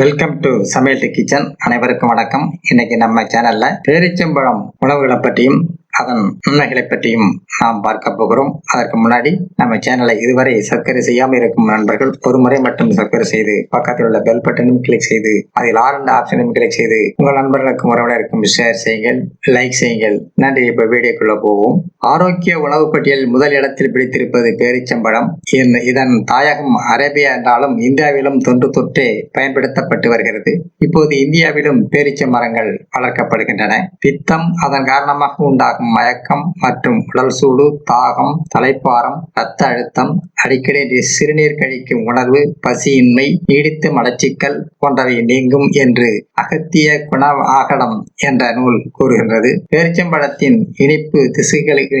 Welcome to சமையல் kitchen அனைவருக்கும் வணக்கம். இன்னைக்கு நம்ம சேனல்ல பேரிச்சம்பழம் உணவுகளை பற்றியும் அதன் நன்மைகளை பற்றியும் நாம் பார்க்க போகிறோம். அதற்கு முன்னாடி நம்ம சேனலை இதுவரை சப்ஸ்கிரைப் செய்யாமல் இருக்கும் நண்பர்கள் ஒரு முறை மட்டும் சப்ஸ்கிரைப் செய்து பக்கத்தில் உள்ள பெல் பட்டனும் கிளிக் செய்து அதில் ஆரண்ட ஆப்ஷனும் கிளிக் செய்து உங்கள் நண்பர்களுக்கும் உறவினருக்கும் ஷேர் செய்யுங்கள் லைக் செய்யுங்கள். நன்றி. இப்போ வீடியோக்குள்ள போவோம். ஆரோக்கிய உணவு பட்டியல் முதல் இடத்தில் பிடித்திருப்பது பேரிச்சம்பழம். இந்த- இதன் தாயகம் அரேபியா என்றாலும் இந்தியாவிலும் தொன்று தொட்டே பயன்படுத்தப்பட்டு வருகிறது. இப்போது இந்தியாவிலும் பேரிச்ச மரங்கள் வளர்க்கப்படுகின்றன. பித்தம் அதன் காரணமாக உண்டாகும் மயக்கம் மற்றும் உடல் சூடு தாகம் தலைப்பாரம் இரத்த அழுத்தம் அடிக்கடி சிறுநீர் கழிக்கும் உணர்வு பசியின்மை நீடித்து மலச்சிக்கல் போன்றவை நீங்கும் என்று அகத்திய குண ஆகடம் என்ற நூல் கூறுகின்றது. பேரிச்சம்பழத்தின் இனிப்பு திசுகளில்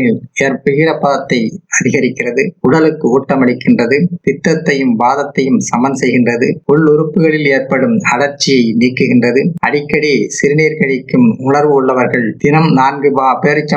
ஈரப்பதத்தை அதிகரிக்கிறது உடலுக்கு ஊட்டமளிக்கின்றது பித்தத்தையும் வாதத்தையும் சமன் செய்கின்றது உள் உறுப்புகளில் ஏற்படும் அலர்ச்சியை நீக்குகின்றது. அடிக்கடி சிறுநீர் கழிக்கும் உணர்வு உள்ளவர்கள் தினம் நான்கு பா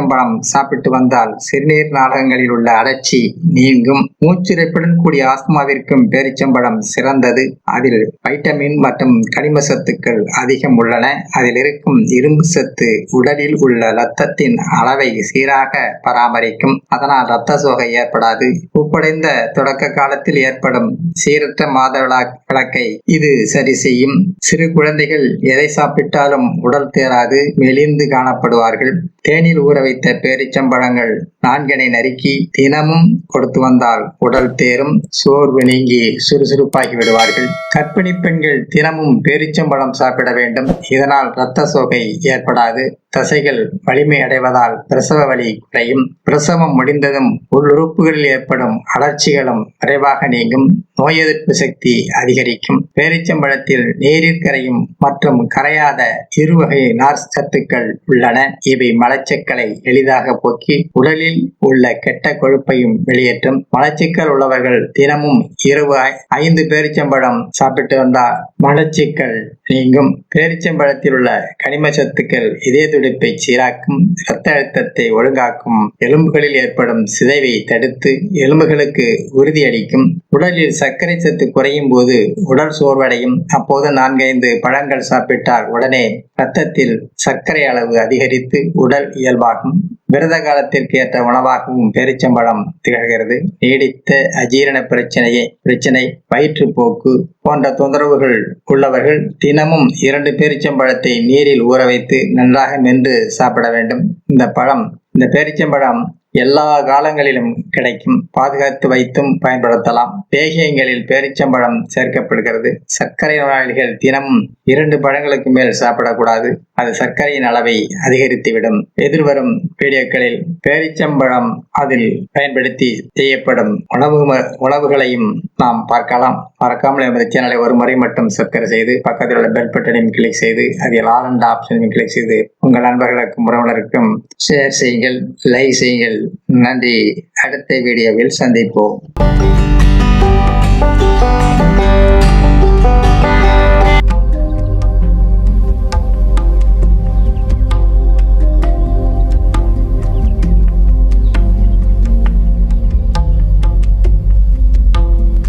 பேரிச்சம்பழம் சாப்பிட்டு வந்தால் சிறுநீர் நாடகங்களில் உள்ள அலர்ச்சி நீங்கும். மூச்சிறைப்புடன் கூடிய ஆஸ்துமாவிற்கும் பேரிச்சம்பழம் சிறந்தது. அதில் வைட்டமின் மற்றும் கனிம சத்துக்கள் அதிகம் உள்ளன. அதில் இருக்கும் இரும்பு சத்து உடலில் உள்ள இரத்தத்தின் அளவை சீராக பராமரிக்கும். அதனால் இரத்த சோகை ஏற்படாது. உப்படைந்த தொடக்க காலத்தில் ஏற்படும் சீரற்ற மாதவிழா விளக்கை இது சரி செய்யும். சிறு குழந்தைகள் எதை சாப்பிட்டாலும் உடல் தேராது. மெலிந்து காணப்படுவார்கள். தேனில் ஊற வைத்த பேரிச்சம்பழங்கள் நான்கனை நறுக்கி தினமும் கொடுத்து வந்தால் உடல் தேரும் சோர்வு நீங்கி சுறுசுறுப்பாகி விடுவார்கள். கர்ப்பிணி பெண்கள் தினமும் பேரிச்சம்பழம் சாப்பிட வேண்டும். இதனால் இரத்த சோகை ஏற்படாது. தசைகள் வலிமை அடைவதால் பிரசவ வலி குறையும். பிரசவம் முடிந்ததும் உள்ளுறுப்புகளில் ஏற்படும் அலர்ச்சிகளும் விரைவாக நீங்கும். நோய் எதிர்ப்பு சக்தி அதிகரிக்கும். பேரிச்சம்பழத்தில் நீரில் கரையும் மற்றும் கரையாத இருவகை நார் சத்துக்கள் உள்ளன. இவை மலச்சிக்கலை எளிதாக போக்கி உடலில் உள்ள கெட்ட கொழுப்பையும் வெளியேற்றும். மலச்சிக்கல் உள்ளவர்கள் தினமும் இரவு ஐந்து பேரிச்சம்பழம் சாப்பிட்டு வந்தால் மலச்சிக்கல் நீங்கும். பேரிச்சம்பழத்தில் உள்ள கனிம சத்துக்கள் இதய துடிப்பை சீராக்கும் இரத்த அழுத்தத்தை ஒழுங்காக்கும் எலும்புகளில் ஏற்படும் சிதைவை தடுத்து எலும்புகளுக்கு உறுதியளிக்கும். உடலில் சர்க்கரை சத்து குறையும் போது உடல் சோர்வடையும். அப்போது நான்கைந்து பழங்கள் சாப்பிட்டால் உடனே இரத்தத்தில் சர்க்கரை அளவு அதிகரித்து உடல் இயல்பாகும். விரத காலத்திற்கு ஏற்ற உணவாகவும் பேரிச்சம்பழம் திகழ்கிறது. நீடித்த அஜீரண பிரச்சனையை பிரச்சனை வயிற்றுப்போக்கு போன்ற தொந்தரவுகள் உள்ளவர்கள் தினமும் இரண்டு பேரிச்சம்பழத்தை நீரில் ஊற வைத்து நன்றாக மென்று சாப்பிட வேண்டும். இந்த பழம் இந்த பேரிச்சம்பழம் எல்லா காலங்களிலும் கிடைக்கும் பாதுகாத்து வைத்தும் பயன்படுத்தலாம். பேகியங்களில் பேரிச்சம்பழம் சேர்க்கப்படுகிறது. சர்க்கரை நோயாளிகள் தினமும் இரண்டு பழங்களுக்கு மேல் சாப்பிடக்கூடாது. அது சர்க்கரையின் அளவை அதிகரித்துவிடும். எதிர்வரும் வீடியோக்களில் பேரிச்சம்பழம் அதில் பயன்படுத்தி செய்யப்படும் உணவு ம- உணவுகளையும் நாம் பார்க்கலாம். மறக்காமல் எமது சேனலை ஒரு முறை மட்டும் சப்ஸ்கிரைப் செய்து பக்கத்தில் உள்ள பெல் பட்டனையும் கிளிக் செய்து அதில் ஆல் அண்ட் ஆப்ஷனையும் கிளிக் செய்து உங்கள் நண்பர்களுக்கும் உறவினருக்கும் ஷேர் செய்யுங்கள் லைக் செய்யுங்கள். நன்றி. அடுத்த வீடியோவில் சந்திப்போம்.